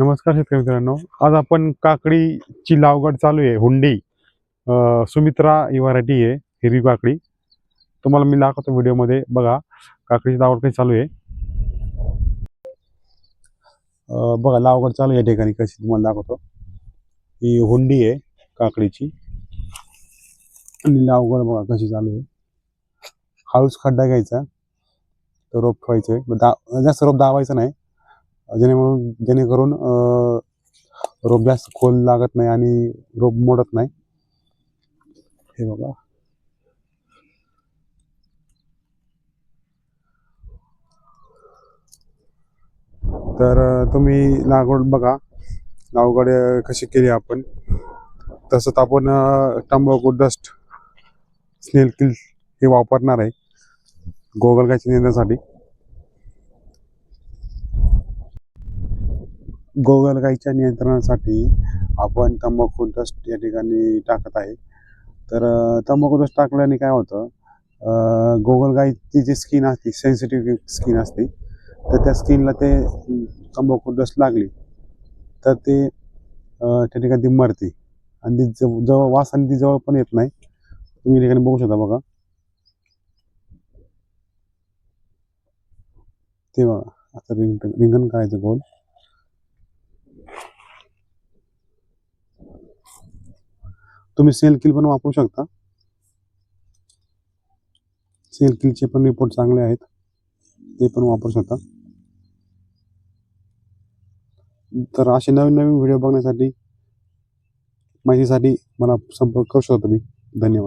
नमस्कार शेतकरी मित्रांनो. आज आपण काकडीची लावगड चालू आहे हुंडी. सुमित्रा ही व्हरायटी आहे हिरवी काकडी. तुम्हाला मी दाखवतो व्हिडिओमध्ये. बघा काकडीची लागवड कशी चालू आहे. बघा लावगड चालू आहे या ठिकाणी. कशी तुम्हाला दाखवतो. ही हुंडी आहे काकडीची. आणि लावगड बघा कशी चालू आहे. हळूच खड्डा घ्यायचा. रोप ठेवायचं आहे. दा जास्त रोप दावायचं नाही. जेणेकरून जेणेकरून अं, खोल लागत नाही आणि रोप मोडत नाही. हे बघा. तर तुम्ही लागवड बघा. लागवड कशी केली आपण. तसंच आपण तंबाखू डस्ट स्नेल किल हे वापरणार आहे. गोगलगायच्या नियंत्रणासाठी गोगलगाईच्या नियंत्रणासाठी आपण तंबाखू डस्ट या ठिकाणी टाकत आहे. तर तंबाखू डस्ट टाकल्याने काय होतं गोगलगाईची जी स्किन असते सेन्सिटिव्ह स्किन असते तर त्या स्किनला ते तंबाखू डस्ट लागली तर ते त्या ठिकाणी ती मरते. आणि ती जव जवळ वास आणि ती जवळ पण येत नाही. तुम्ही या ठिकाणी बघू शकता बघा. ते बघा आता रिंग रिंगण करायचं गोल. तुम्ही सेल किल पण वापरू शकता. सेल किलचे पण रिपोर्ट चांगले आहेत. ते पण वापरू शकता. तर असे नवीन नवीन व्हिडिओ बघण्यासाठी माहितीसाठी मला संपर्क करू शकता तुम्ही. धन्यवाद.